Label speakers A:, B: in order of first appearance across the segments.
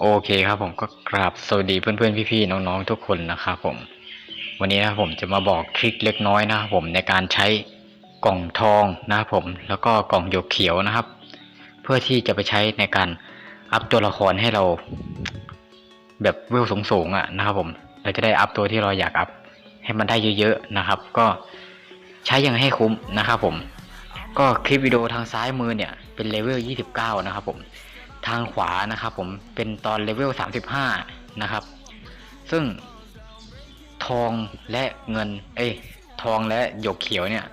A: โอเคครับผมก็กราบสวัสดีเพื่อนๆพี่ๆน้องๆทุกคนนะครับผม วันนี้นะผมจะมาบอกทริคเล็กน้อยนะครับผมในการใช้กล่องทองนะครับผม แล้วก็กล่องหยกเขียวนะครับ เพื่อที่จะไปใช้ในการอัพตัวละครให้เรา แบบเวลสูงๆอะนะครับ ผม เราจะได้อัพตัวที่เราอยากอัพให้มันได้เยอะๆนะครับ ก็ใช้อยังให้คุ้มนะครับผม ก็คลิปวิดีโอทางซ้ายมือเนี่ยเป็นเลเวล 29 นะครับผม ทางขวานะครับผมเป็นตอนเลเวล 35 นะครับ ซึ่งทองและเงิน เอ้ยทองและหยกเขียวเนี่ย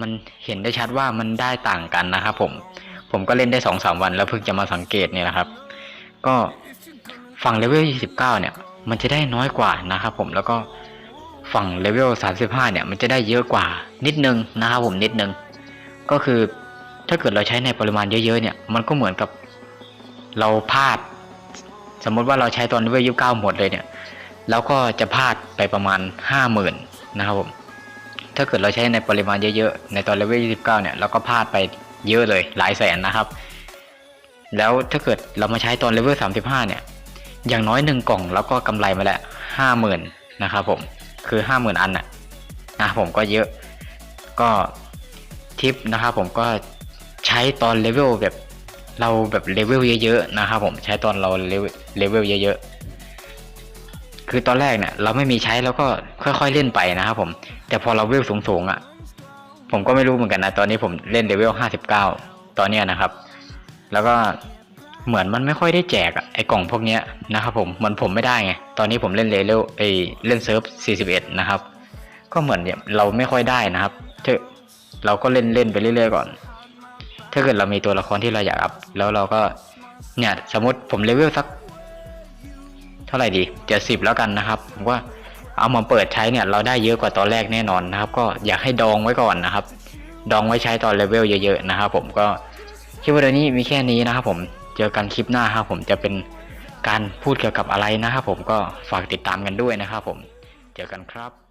A: มันเห็นได้ชัดว่ามันได้ต่างกันนะครับผม ผมก็เล่นได้สองสามวันแล้วเพิ่งจะมาสังเกตเนี่ยนะครับ ก็ฝั่งเลเวล 29 เนี่ย มันจะได้น้อยกว่านะครับผมแล้วก็ฝั่งเลเวล 35 เนี่ย มันจะได้เยอะกว่านิดนึงนะครับผมนิดนึง ก็คือถ้าเกิดเราใช้ในปริมาณเยอะๆเนี่ย มันก็เหมือนกับ เราพลาด สมมติว่าเราใช้ตอนเลเวล29หมดเลยเนี่ยแล้วก็จะพลาดไปประมาณ50,000นนะครับผมถ้าเกิดเราใช้ในปริมาณเยอะๆในตอนเลเวล29 เนี่ยเราก็พลาดไปเยอะเลยหลายแสนนะครับ แล้วถ้าเกิดเรามาใช้ตอนเลเวล35 เนี่ย อย่างน้อยหนึ่งกล่องแล้วก็กำไรมาแล้วห้าหมื่นนะครับผมคือห้าหมื่นอันน่ะนะผมก็เยอะก็ทิปนะครับผมก็ใช้ตอนเลเวลแบบ เราแบบเลเวลเยอะๆนะครับผมใช้ตอนเราเลเวลเยอะๆคือตอนแรกเนี่ย เราไม่มีใช้แล้วก็ค่อยๆเล่นไปนะครับผม แต่พอเราเวลสูงๆอะ ผมก็ไม่รู้เหมือนกันนะตอนนี้ผมเล่นเลเวลห้าสิบเก้าตอนเนี้ยนะครับ แล้วก็เหมือนมันไม่ค่อยได้แจกอะไอกล่องพวกเนี้ยนะครับผมมันผมไม่ได้ไงตอนนี้ผมเล่นเลเวลไอเล่นเซิร์ฟ41นะครับ ก็เหมือนเนี่ยเราไม่ค่อยได้นะครับเถอะเราก็เล่นเล่นไปเรื่อยๆก่อน ถ้าเกิดเรามีตัวละครที่เราอยากอัพแล้วเราก็เนี่ยสมมติผมเลเวลสัก เท่าไหร่ดีเจ็ดสิบแล้วกันนะครับผมว่าเอามาเปิดใช้เนี่ย เราได้เยอะกว่าตอนแรกแน่นอนนะครับ ก็อยากให้ดองไว้ก่อนนะครับ ดองไว้ใช้ตอนเลเวลเยอะๆนะครับผมก็คลิปวิดีโอนี้มีแค่นี้นะครับผมเจอกันคลิปหน้าครับผมจะเป็นการพูดเกี่ยวกับอะไรนะครับผมก็ฝากติดตามกันด้วยนะครับผมเจอกันครับ